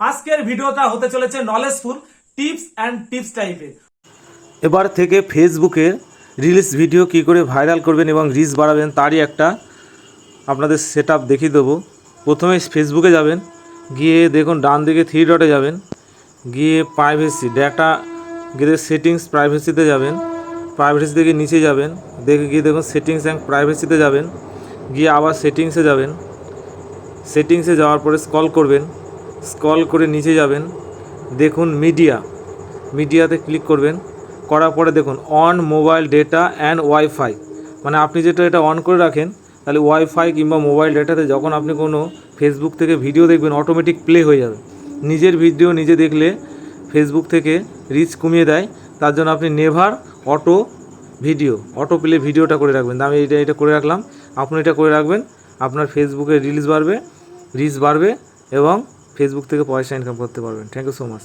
আজকের ভিডিওটা হতে চলেছে নলেজফুল টিপস অ্যান্ড টিপস টাইপের এবার থেকে ফেসবুকে রিলস ভিডিও কী করে ভাইরাল করবেন এবং রিচ বাড়াবেন তারই একটা আপনাদের সেট আপ দেখিয়ে দেবো। প্রথমে ফেসবুকে যাবেন, গিয়ে দেখুন ডান দিকে থ্রি ডটে যাবেন, গিয়ে প্রাইভেসি ডেটা গিয়ে সেটিংস প্রাইভেসিতে যাবেন প্রাইভেসি থেকে নিচে যাবেন, দেখে গিয়ে দেখুন সেটিংস অ্যান্ড প্রাইভেসিতে যাবেন, গিয়ে আবার সেটিংসে যাবেন। সেটিংসে যাওয়ার পরে স্কল করবেন। স্কল করে নিচে যাবেন। দেখুন মিডিয়া। মিডিয়াতে ক্লিক করবেন। করার পরে দেখুন on mobile data and wifi মানে আপনি যেটা এটা অন করে রাখেন, তাহলে ওয়াইফাই কিংবা মোবাইল ডেটাতে যখন আপনি কোনো ফেসবুক থেকে ভিডিও দেখবেন অটোমেটিক প্লে হয়ে যাবে। নিজের ভিডিও নিজে দেখলে ফেসবুক থেকে রিচ কমিয়ে দেয়। তার জন্য আপনি never auto video auto play ভিডিওটা করে রাখবেন। আমি এটা এটা করে রাখলাম। আপনি এটা করে রাখবেন। আপনার ফেসবুকে রিলস বাড়বে রিচ বাড়বে এবং ফেসবুক থেকে পয়সা ইনকাম করতে পারবেন। Thank you so much